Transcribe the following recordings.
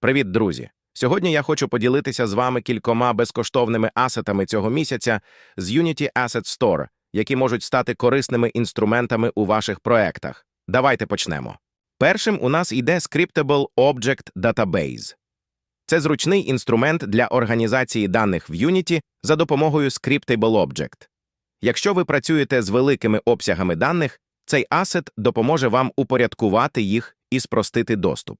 Привіт, друзі! Сьогодні я хочу поділитися з вами кількома безкоштовними асетами цього місяця з Unity Asset Store, які можуть стати корисними інструментами у ваших проектах. Давайте почнемо. Першим у нас йде Scriptable Object Database. Це зручний інструмент для організації даних в Unity за допомогою Scriptable Object. Якщо ви працюєте з великими обсягами даних, цей асет допоможе вам упорядкувати їх і спростити доступ.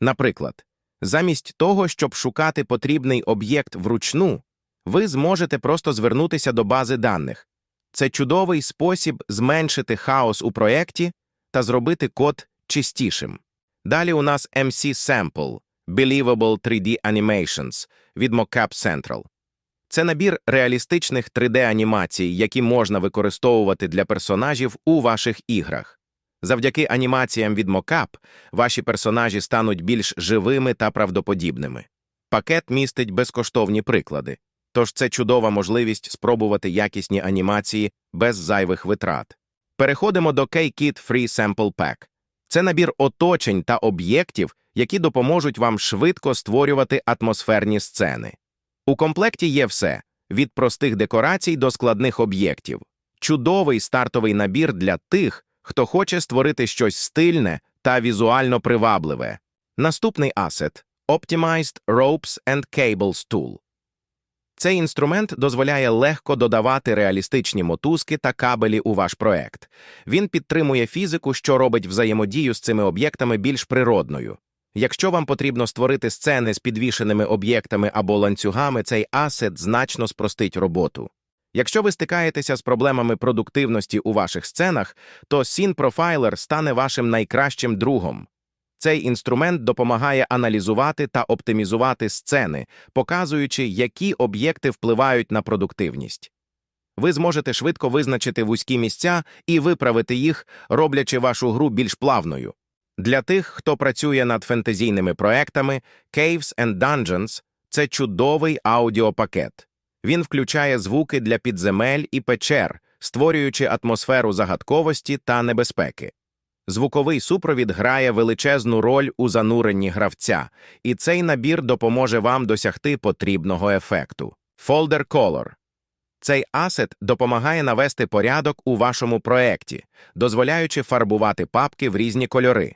Наприклад, замість того, щоб шукати потрібний об'єкт вручну, ви зможете просто звернутися до бази даних. Це чудовий спосіб зменшити хаос у проєкті та зробити код чистішим. Далі у нас MC Sample Believable 3D Animations від Mockup Central. Це набір реалістичних 3D-анімацій, які можна використовувати для персонажів у ваших іграх. Завдяки анімаціям від Mockup ваші персонажі стануть більш живими та правдоподібними. Пакет містить безкоштовні приклади, тож це чудова можливість спробувати якісні анімації без зайвих витрат. Переходимо до K-Kit Free Sample Pack. Це набір оточень та об'єктів, які допоможуть вам швидко створювати атмосферні сцени. У комплекті є все від простих декорацій до складних об'єктів. Чудовий стартовий набір для тих, хто хоче створити щось стильне та візуально привабливе. Наступний асет Optimized Ropes and Cables Tool. Цей інструмент дозволяє легко додавати реалістичні мотузки та кабелі у ваш проект. Він підтримує фізику, що робить взаємодію з цими об'єктами більш природною. Якщо вам потрібно створити сцени з підвішеними об'єктами або ланцюгами, цей асет значно спростить роботу. Якщо ви стикаєтеся з проблемами продуктивності у ваших сценах, то Scene Profiler стане вашим найкращим другом. Цей інструмент допомагає аналізувати та оптимізувати сцени, показуючи, які об'єкти впливають на продуктивність. Ви зможете швидко визначити вузькі місця і виправити їх, роблячи вашу гру більш плавною. Для тих, хто працює над фентезійними проектами, Caves and Dungeons – це чудовий аудіопакет. Він включає звуки для підземель і печер, створюючи атмосферу загадковості та небезпеки. Звуковий супровід грає величезну роль у зануренні гравця, і цей набір допоможе вам досягти потрібного ефекту. Folder Color цей асет допомагає навести порядок у вашому проекті, дозволяючи фарбувати папки в різні кольори.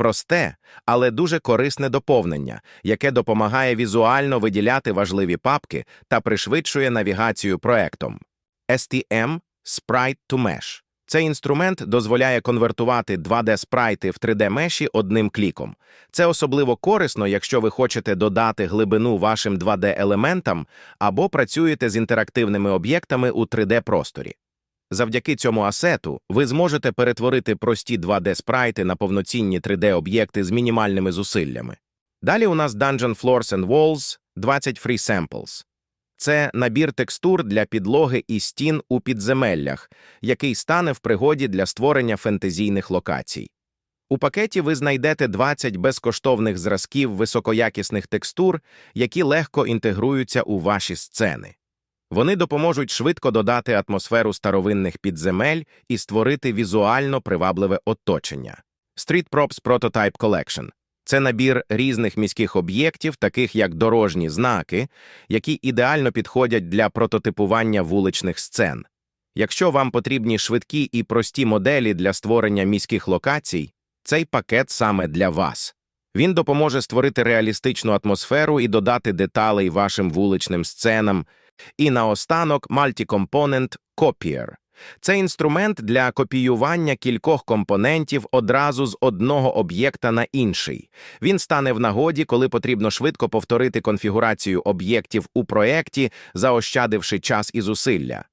Просте, але дуже корисне доповнення, яке допомагає візуально виділяти важливі папки та пришвидшує навігацію проектом. STM Sprite to Mesh. Цей інструмент дозволяє конвертувати 2D-спрайти в 3D-меші одним кліком. Це особливо корисно, якщо ви хочете додати глибину вашим 2D-елементам або працюєте з інтерактивними об'єктами у 3D-просторі. Завдяки цьому асету ви зможете перетворити прості 2D-спрайти на повноцінні 3D-об'єкти з мінімальними зусиллями. Далі у нас Dungeon Floors and Walls 20 Free Samples. Це набір текстур для підлоги і стін у підземеллях, який стане в пригоді для створення фентезійних локацій. У пакеті ви знайдете 20 безкоштовних зразків високоякісних текстур, які легко інтегруються у ваші сцени. Вони допоможуть швидко додати атмосферу старовинних підземель і створити візуально привабливе оточення. Street Props Prototype Collection це набір різних міських об'єктів, таких як дорожні знаки, які ідеально підходять для прототипування вуличних сцен. Якщо вам потрібні швидкі і прості моделі для створення міських локацій, цей пакет саме для вас. Він допоможе створити реалістичну атмосферу і додати деталей вашим вуличним сценам. І наостанок Multi-Component Copier. Це інструмент для копіювання кількох компонентів одразу з одного об'єкта на інший. Він стане в нагоді, коли потрібно швидко повторити конфігурацію об'єктів у проєкті, заощадивши час і зусилля.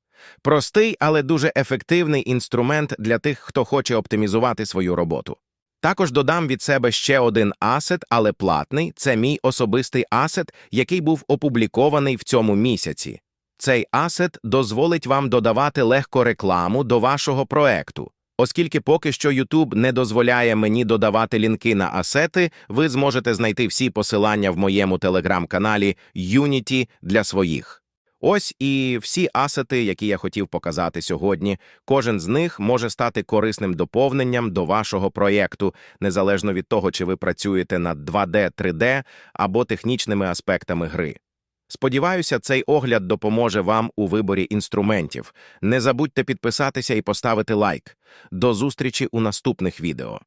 Простий, але дуже ефективний інструмент для тих, хто хоче оптимізувати свою роботу. Також додам від себе ще один асет, але платний це мій особистий асет, який був опублікований в цьому місяці. Цей асет дозволить вам додавати легко рекламу до вашого проекту. Оскільки поки що YouTube не дозволяє мені додавати лінки на асети, ви зможете знайти всі посилання в моєму телеграм-каналі Unity для своїх. Ось і всі асети, які я хотів показати сьогодні. Кожен з них може стати корисним доповненням до вашого проєкту, незалежно від того, чи ви працюєте над 2D, 3D або технічними аспектами гри. Сподіваюся, цей огляд допоможе вам у виборі інструментів. Не забудьте підписатися і поставити лайк. До зустрічі у наступних відео.